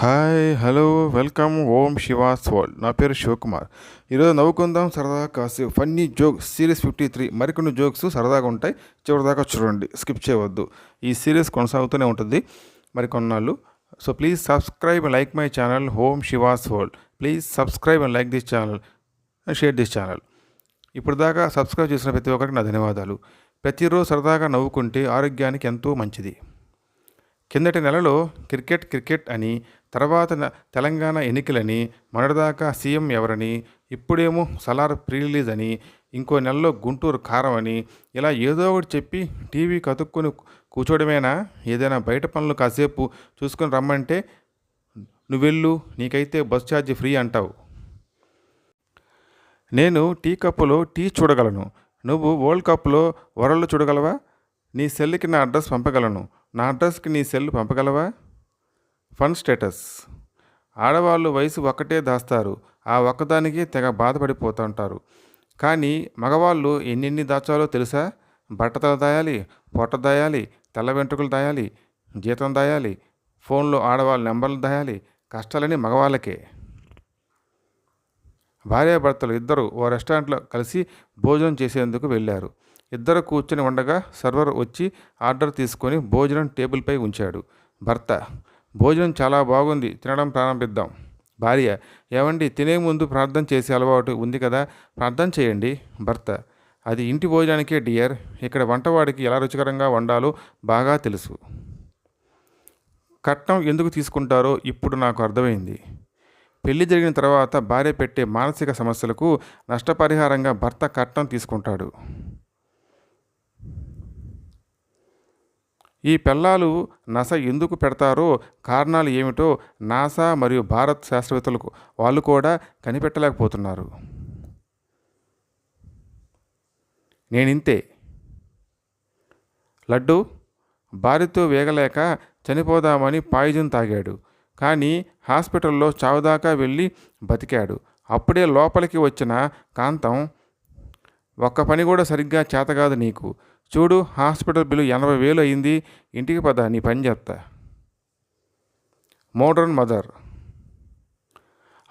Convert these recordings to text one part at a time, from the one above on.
Hi hello welcome Om Shivas world నా పేరు శివకుమార్. ఈరోజు నవ్వుకుందాం సరదాగా కాసి funny joke series fifty three మరికొన్ని జోక్స్ సరదాగా ఉంటాయి చివరిదాకా చూడండి స్కిప్ చేయవద్దు. ఈ సిరీస్ కొనసాగుతూనే ఉంటుంది మరి కొన్నాళ్ళు so please subscribe like my channel home Shivas world please subscribe and like this channel and share this channel. ఇప్పుడు దాకా సబ్స్క్రైబ్ చేసిన ప్రతి ఒక్కరికి నా ధన్యవాదాలు. ప్రతిరోజు సరదాగా నవ్వుకుంటే ఆరోగ్యానికి ఎంతో మంచిది. కిందటి నెలలో క్రికెట్ క్రికెట్ అని తర్వాత తెలంగాణ ఎన్నికలని మొన్నటిదాకా సీఎం ఎవరని ఇప్పుడేమో సలార్ ప్రీ రిలీజ్ అని ఇంకో నెలలో గుంటూరు కారం అని ఇలా ఏదో ఒకటి చెప్పి టీవీ కతుక్కుని కూర్చోవడమేనా ఏదైనా బయట పనులు కాసేపు చూసుకొని రమ్మంటే నువ్వెళ్ళు నీకైతే బస్ ఛార్జ్ ఫ్రీ అంటావు. నేను టీ కప్పులో టీ చూడగలను. నువ్వు వరల్డ్ కప్లో వరల్డ్ చూడగలవా? నీ సెల్కి నా అడ్రస్ పంపగలను. నా అడ్రస్కి నీ సెల్ పంపగలవా? Fun status. ఆడవాళ్ళు వయసు ఒక్కటే దాస్తారు. ఆ ఒక్కదానికి తెగ బాధపడిపోతుంటారు. కానీ మగవాళ్ళు ఎన్నెన్ని దాచాలో తెలుసా? బట్టతల దాయాలి పొట్ట దాయాలి తెల్ల వెంట్రుకలు దాయాలి జీతం దాయాలి ఫోన్లో ఆడవాళ్ళ నెంబర్లు దాయాలి కష్టాలని మగవాళ్ళకే. భార్యాభర్తలు ఇద్దరు ఓ రెస్టారెంట్లో కలిసి భోజనం చేసేందుకు వెళ్ళారు. ఇద్దరు కూర్చొని ఉండగా సర్వర్ వచ్చి ఆర్డర్ తీసుకొని భోజనం టేబుల్పై ఉంచాడు. భర్త భోజనం చాలా బాగుంది. తినడం ప్రారంభిద్దాం. భార్య ఏమండి తినే ముందు ప్రార్థన చేసే అలవాటు ఉంది కదా? ప్రార్థన చేయండి. భర్త అది ఇంటి భోజనానికే డియర్. ఇక్కడ వంటవాడికి ఎలా రుచికరంగా వండాలో బాగా తెలుసు. కట్నం ఎందుకు తీసుకుంటారో ఇప్పుడు నాకు అర్థమైంది. పెళ్ళి జరిగిన తర్వాత భార్య పెట్టే మానసిక సమస్యలకు నష్టపరిహారంగా భర్త కట్నం తీసుకుంటాడు. ఈ పెళ్ళాలు నస ఎందుకు పెడతారో కారణాలు ఏమిటో నాసా మరియు భారత్ శాస్త్రవేత్తలకు వాళ్ళు కూడా కనిపెట్టలేకపోతున్నారు. నేనింతే. లడ్డు భార్యతో వేగలేక చనిపోదామని పాయిజన్ తాగాడు. కానీ హాస్పిటల్లో చావుదాకా వెళ్ళి బతికాడు. అప్పుడే లోపలికి వచ్చిన కాంతం ఒక్క పని కూడా సరిగ్గా చేతకాదు నీకు. చూడు హాస్పిటల్ బిల్లు ఎనభై వేలు అయింది. ఇంటికి పద నీ పని చేస్తా మోడర్న్ మదర్.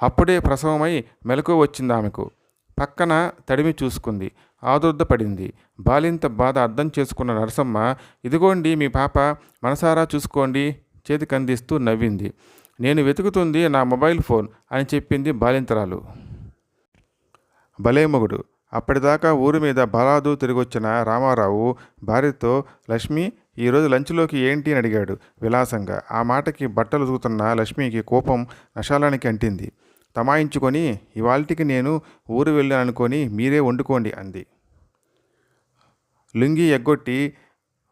అప్పుడే ప్రసవమై మెలకు వచ్చింది ఆమెకు. పక్కన తడిమి చూసుకుంది. ఆదుర్ద పడింది బాలింత బాధ అర్థం చేసుకున్న నరసమ్మ ఇదిగోండి మీ పాప మనసారా చూసుకోండి చేతికి అందిస్తూ నవ్వింది. నేను వెతుకుతుంది నా మొబైల్ ఫోన్ అని చెప్పింది బాలింతరాలు. భలే మొగుడు. అప్పటిదాకా ఊరి మీద బలాదు తిరిగొచ్చిన రామారావు భార్యతో లక్ష్మి ఈరోజు లంచ్లోకి ఏంటి? అని అడిగాడు. విలాసంగా ఆ మాటకి బట్టలు ఉతుకుతున్న లక్ష్మికి కోపం నశాలానికి అంటింది. తమాయించుకొని ఇవాల్టికి నేను ఊరు వెళ్ళాను అనుకొని మీరే వండుకోండి అంది. లుంగి ఎగ్గొట్టి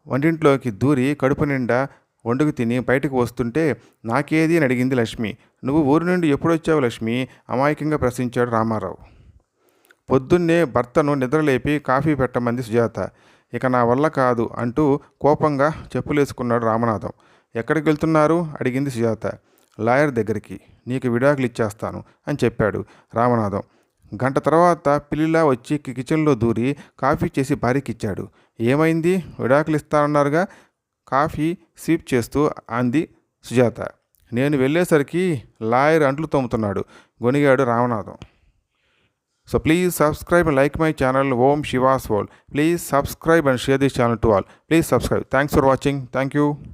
వంటింట్లోకి దూరి కడుపు నిండా వండుకు తిని బయటకు వస్తుంటే నాకేది? అని అడిగింది లక్ష్మి. నువ్వు ఊరి నుండి ఎప్పుడొచ్చావు లక్ష్మి? అమాయకంగా ప్రశ్నించాడు రామారావు. పొద్దున్నే భర్తను నిద్రలేపి కాఫీ పెట్టమంది సుజాత. ఇక నా వల్ల కాదు అంటూ కోపంగా చెప్పులేసుకున్నాడు రామనాథం. ఎక్కడికి వెళ్తున్నారు? అడిగింది సుజాత. లాయర్ దగ్గరికి. నీకు విడాకులు ఇచ్చేస్తాను అని చెప్పాడు రామనాథం. గంట తర్వాత పిల్లిలా వచ్చి కిచెన్లో దూరి కాఫీ చేసి భార్యకి ఇచ్చాడు ఏమైంది? విడాకులు ఇస్తానన్నారుగా? కాఫీ స్వీప్ చేస్తూ అంది సుజాత. నేను వెళ్ళేసరికి లాయర్ అంట్లు తోముతున్నాడు. గొనిగాడు Ramanatham. So please subscribe and like my channel Om Shiva's World. Please subscribe and share this channel to all. Please subscribe. Thanks for watching. Thank you.